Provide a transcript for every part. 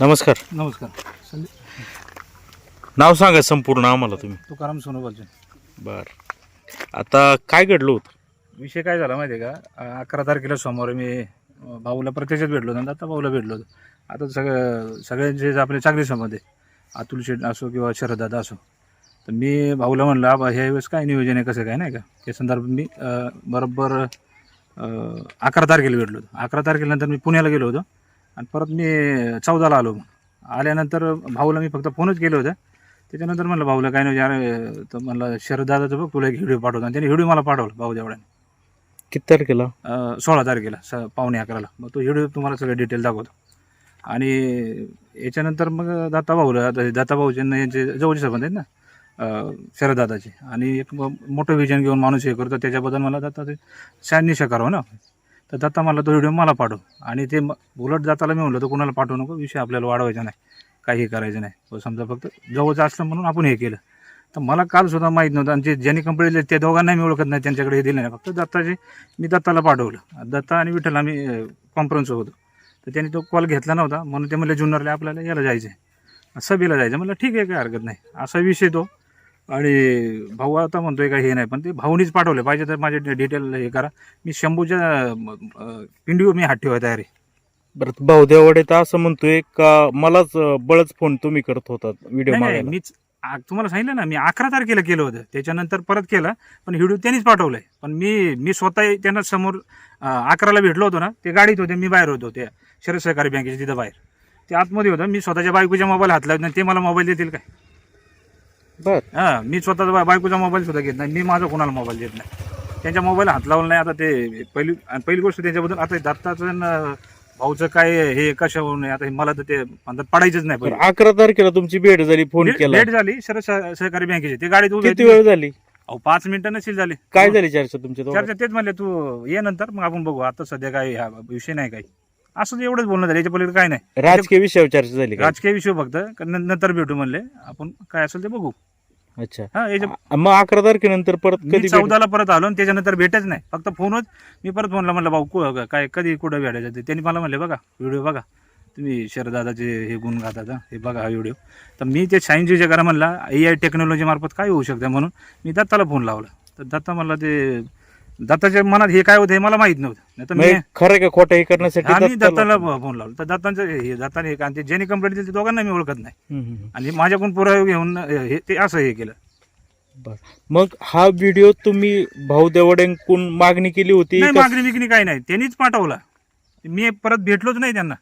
नमस्कार. नमस्कार. संदीप. नाव सांगा संपूर्ण आम्हाला तुम्ही. तुकाराम सोनोबालचे बर. आता काय घडलं होतं? विषय काय झाला माहिती आहे का अकरा तारखेला सोमवारी मी भाऊला प्रत्यक्षात भेटलो होतो आणि आता भाऊला भेटलो होतो. आता सगळं सगळ्यांचे आपले चांगले संबंध आहे. अतुल शेठ असो किंवा शरददादा असो. तर मी भाऊला म्हणलं आबा ह्या वेळेस काय नियोजन आहे कसं काय नाही का? या संदर्भात मी बरोबर अकरा तारखेला भेटलो होतो. अकरा तारखेनंतर मी पुण्याला गेलो होतो. आणि परत मी चौदाला आलो आल्यानंतर भाऊला मी फक्त फोनच केलं होतं. त्याच्यानंतर म्हणलं भाऊला काय नाही अरे तर म्हणलं शरदादाचं बघ तुला एक व्हिडिओ पाठवतो. आणि त्याने व्हिडिओ मला पाठवला भाऊ देवड्याने किती तारखेला? सोळा तारखेला स पावणे अकराला. मग तो व्हिडिओ तुम्हाला सगळं डिटेल दाखवतो. आणि याच्यानंतर मग दाता भाऊला आता दाता यांचे जवळचे संबंध आहेत ना शरददादाचे आणि एक मोठं विजन घेऊन माणूस हे करतो त्याच्याबद्दल मला दाता ते शहानिशा करावं ना. तर दाता मला तो व्हिडिओ मला पाठव. आणि ते उलट दाताला मी म्हणलं तर कोणाला पाठवू नको विषय आपल्याला वाढवायचा नाही काही करायचं नाही. व समजा फक्त जवळचं असलं म्हणून आपण हे केलं. तर मला काल सुद्धा माहीत नव्हतं आणि जे ज्यांनी कंपनी दिले त्या दोघांना मी ओळखत नाही त्यांच्याकडे हे दिलं नाही. फक्त दत्ताचे मी दत्ताला पाठवलं. दत्ता आणि विठ्ठल आम्ही कॉन्फरन्स होतो. तर त्यांनी तो कॉल घेतला नव्हता. म्हणून ते म्हणले जुन्नरला आपल्याला याला जायचं आहे सभेला जायचं. म्हणलं ठीक आहे काय हरकत नाही. असा विषय तो. आणि भाऊ आता म्हणतोय का हे नाही पण ते भाऊनीच पाठवले. पाहिजे तर माझे डिटेल हे करा. मी शंभूच्या पिंडीवर मी हात ठेवाय तयार बरं भाऊदेवाडे तर असं म्हणतोय का मलाच बळच फोन तुम्ही करत होतात व्हिडिओ मीच आ- तुम्हाला सांगितलं ना मी अकरा तारखेला केलं होतं. त्याच्यानंतर परत केलं पण व्हिडिओ त्यांनीच पाठवलाय. पण मी मी स्वतः त्यांना समोर अं, अकराला भेटलो होतो ना ते गाडीत होते मी बाहेर होतो. त्या शरद सहकारी बँकेच्या तिथं बाहेर. ते आतमध्ये होतं. मी स्वतःच्या बायकोच्या मोबाईल हात लावत नाही. ते मला मोबाईल देतील काय? बर. हां मी स्वतःचा बा- बायकोचा मोबाईल सुद्धा घेत नाही. मी माझा कोणाला मोबाईल देत नाही. त्यांच्या मोबाईल हात लावला नाही. आता ते पहिली आणि पहिली गोष्ट त्याच्याबद्दल आता दत्ताचं न भाऊचं काय हे कशावरून आहे, आता हे मला तर ते म्हणतात पडायचंच नाही बरं पहिले. अकरा तारखेला तुमची भेट झाली फोन भेट केला. भेट झाली शरद सह- सहकारी बँकेची. ते गाडीत उभे किती होते. वेळ झाली? अहो पाच मिनिटं नसेल झाली. काय झाली चर्चा तुमच्या? चर्चा तेच म्हणले तू ये नंतर मग आपण बघू. आता सध्या काय हा विषय नाही काही. असं एवढंच बोलणं झालं. याच्या पलीकडे काय नाही. राजकीय विषयावर चर्चा झाली का? राजकीय विषय फक्त. क- न- नंतर भेटू म्हणले. आपण काय असेल ते बघू. अच्छा. हा याच्या आ- मग अकरा तारखेनंतर परत कधी भेट- चौदाला परत आलो आणि त्याच्यानंतर भेटच नाही. फक्त फोनच मी परत म्हणलं म्हणलं भाऊ कु- काय कधी कुठं भेटायचं ते त्यांनी मला म्हणले बघा व्हिडिओ बघा. तुम्ही शरदादाचे हे गुण गातात हा, हे बघा हा व्हिडिओ. तर मी ते सायन्स जे करा म्हणला ए आय टेक्नॉलॉजी मार्फत काय होऊ शकतं? म्हणून मी दत्ताला फोन लावला. तर दत्ता म्हणला ते दत्ताच्या मनात हे काय होतं हे मला माहीत नव्हतं. नाही तर मी खरं का खोटं हे करण्यासाठी आम्ही दत्ताला- फोन लावला. तर दत्तांचं हे दत्ताने हे आणि ते ज्यांनी कंप्लेंट दिली ते दोघांना मी ओळखत नाही. आणि माझ्याकडून पुरावे घेऊन हे ते असं हे केलं. बरं. मग हा व्हिडिओ तुम्ही भाऊ देवड्यांकडून मागणी केली होती नाही मागणी बिगणी काही नाही. त्यांनीच पाठवला. मी परत भेटलोच नाही त्यांना.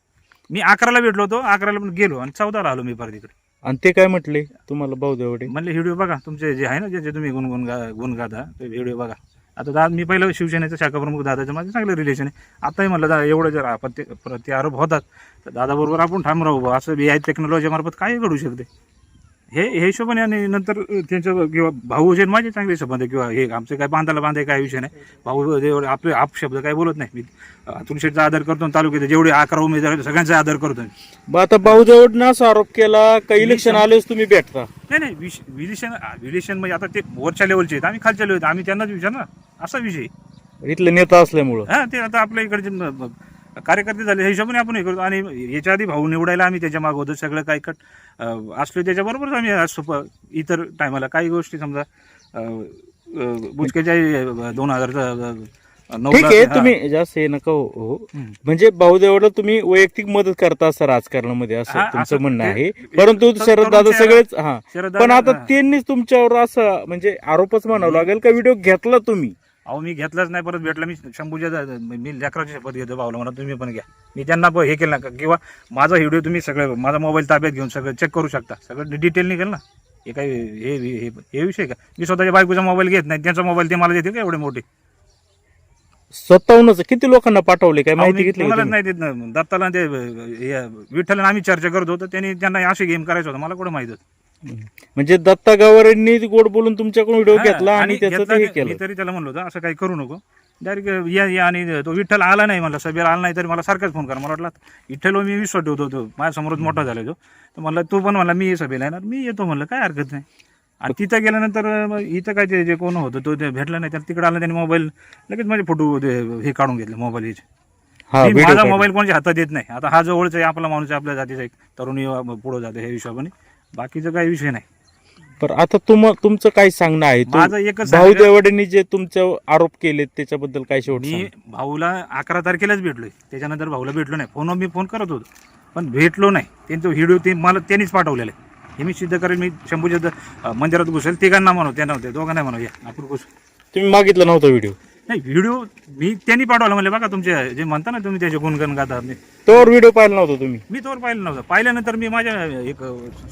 मी अकराला भेटलो होतो अकराला पण गेलो आणि चौदाला आलो मी परत इकडे. आणि ते काय म्हटले तुम्हाला भाऊ देवडे? म्हणले व्हिडिओ बघा तुमचे जे आहे ना जे तुम्ही गुणगुण गुण गाता ते व्हिडिओ बघा. आता दादा मी पहिलं शिवसेनेचं शाखाप्रमुख दादाचं माझं चांगलं रिलेशन आहे आताही म्हटलं दादा एवढं जर आपण ते प्रति आरोप होतात तर दादाबरोबर आपण ठाम राहू बुवा. असं बी आय टेक्नॉलॉजीमार्फत काय घडू शकते हे हे हिशोबाने आणि नंतर त्यांचं किंवा भाऊ जे माझे चांगले संबंध आहे किंवा हे आमचे काय बांधायला बांधाय काय विषय नाही. भाऊ आपले आप शब्द काय बोलत नाही. मी अतुल शेठचा आदर करतो आणि तालुक्यात जेवढे अकरा उमेदवार सगळ्यांचा आदर करतो. मग आता भाऊ देवडनं असा आरोप केला का इलेक्शन आलेच तुम्ही भेटता. नाही नाही विलेशन विलेशन म्हणजे आता ते वरच्या लेवलचे आहेत. आम्ही खालच्या लेवल आम्ही त्यांनाच विचार ना असा विषय इथले नेता असल्यामुळं. हा ते आता आपल्या इकडचे कार्यकर्ते झाले ह्या हिशोबाने आपण हे करतो. आणि याच्या आधी भाऊ निवडायला आम्ही त्याच्या मागं होतो सगळं काही कट असलो त्याच्याबरोबरच आम्ही इतर टायमाला काही गोष्टी समजा बुचकेच्या अं, दोन हजार ठीक आहे तुम्ही जास्त हे नका हो हो. म्हणजे भाऊ देवडला तुम्ही वैयक्तिक मदत करता असं राजकारणामध्ये असं तुमचं म्हणणं आहे. परंतु शरद दादा सगळेच हा. पण आता त्यांनीच तुमच्यावर असं म्हणजे आरोपच म्हणावं लागेल का? व्हिडिओ घेतला तुम्ही? अहो मी घेतलाच नाही परत भेटला. मी शंभूच्या मी लेकराची शपथ घेतो भाऊला म्हणा तुम्ही पण घ्या. मी त्यांना हे केलं ना किंवा माझा व्हिडिओ तुम्ही सगळं माझा मोबाईल ताब्यात घेऊन सगळं चेक करू शकता. सगळं डिटेल निघेल ना. हे काय हे हे हे विषय का? मी स्वतःच्या बायकोचा मोबाईल घेत नाही. त्यांचा मोबाईल ते मला देते का एवढे मोठे? स्वतःहूनच. किती लोकांना पाठवले? काय माहिती घेतली कोणालाच तुम्ही? नाही देत ना. दत्ताला ते विठ्ठल आम्ही चर्चा करत होतो. त्यांनी त्यांना असे गेम करायचं होतं. मला कुठं माहीत होतं? म्हणजे दत्ता गावारेंनी गोड बोलून तुमच्याकडून व्हिडिओ हा, घेतला आणि त्याचं ते हे. मी केलं तरी त्याला म्हणलो होतं असं काही करू नको. डायरेक्ट या या आणि तो विठ्ठल आला नाही मला सभेला आला नाही तरी मला सारखाच फोन करा. मला वाटलं विठ्ठल मी विश्वास ठेवतो तो माझ्यासमोरच मोठा झाला तो. तर म्हणलं तू पण म्हणला मी सभेला येणार. मी येतो म्हणलं काय हरकत नाही. आणि तिथं गेल्यानंतर मग इथं काय ते जे कोण होतं तो ते भेटला नाही तर तिकडे आला त्याने मोबाईल लगेच माझे फोटो ते हे काढून घेतले मोबाईल याचे हा मी माझा. मोबाईल कोणाच्या हातात येत नाही. आता हा जवळचा आहे आपला माणूस आहे, आपल्या जातीचा एक तरुणी पुढे जाते हे हिशोबाने. बाकीचा काही विषय नाही. तर आता तुम तुमचं काय सांगणं आहे? तु- माझं एकच भाऊ सांगायचं- देवडेंनी जे तुमचे आरोप केले त्याच्याबद्दल काय शेवट मी भाऊला अकरा तारखेलाच भेटलोय. त्याच्यानंतर भाऊला भेटलो नाही. फोनवर मी फोन करत होतो. पण भेटलो नाही. त्यांचं व्हिडिओ ते मला त्यांनीच पाठवलेलं आहे. हे मी सिद्ध करेल मी शंभूच्या द- अं, मंदिरात घुसेल. तिघांना म्हणू त्यांना होते दोघांना म्हणू या. आपण घुस. तुम्ही मागितलं नव्हतं व्हिडिओ. नाही व्हिडिओ मी त्यांनी पाठवला म्हणले बघा तुमचे जे म्हणता ना तुम्ही त्याचे गुणगण गाता. मी तोवर व्हिडिओ पाहिला नव्हता तुम्ही? मी तोवर पाहिलं नव्हतं. पाहिल्यानंतर मी माझ्या एक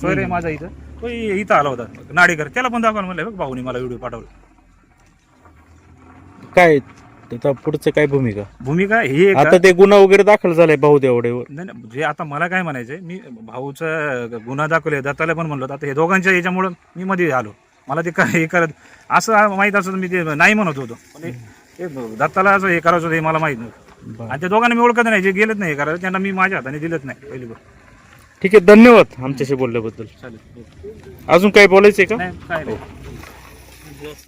सोयर माझा इथं तो इ- इथं आला होता नाडेकर. त्याला पण दाखवा म्हणलं बघ भाऊनी मला व्हिडिओ पाठवला. काय त्याचा पुढचं काय भूमिका? भूमिका ही? आता ते गुन्हा वगैरे दाखल झालाय भाऊ देवडेवर नाही नाही, जे आता मला काय म्हणायचंय मी भाऊचा गुन्हा दाखवले दत्ताला पण म्हणलो होतं. आता हे दोघांच्या याच्यामुळं मी मध्ये आलो. मला ते काय हे करत असं माहीत असं मी ते नाही म्हणत होतो. पण हे- हे दत्ताला असं हे करायचं होतं हे मला माहीत नव्हतं. आणि त्या दोघांना मी ओळखत नाही जे गेलेत नाही हे करायला त्यांना मी माझ्या हाताने दिलंच नाही पहिली गोष्ट ठीक आहे धन्यवाद आमच्याशी बोलल्याबद्दल. चालेल. अजून काही बोलायचंय का? नाही काय नाही.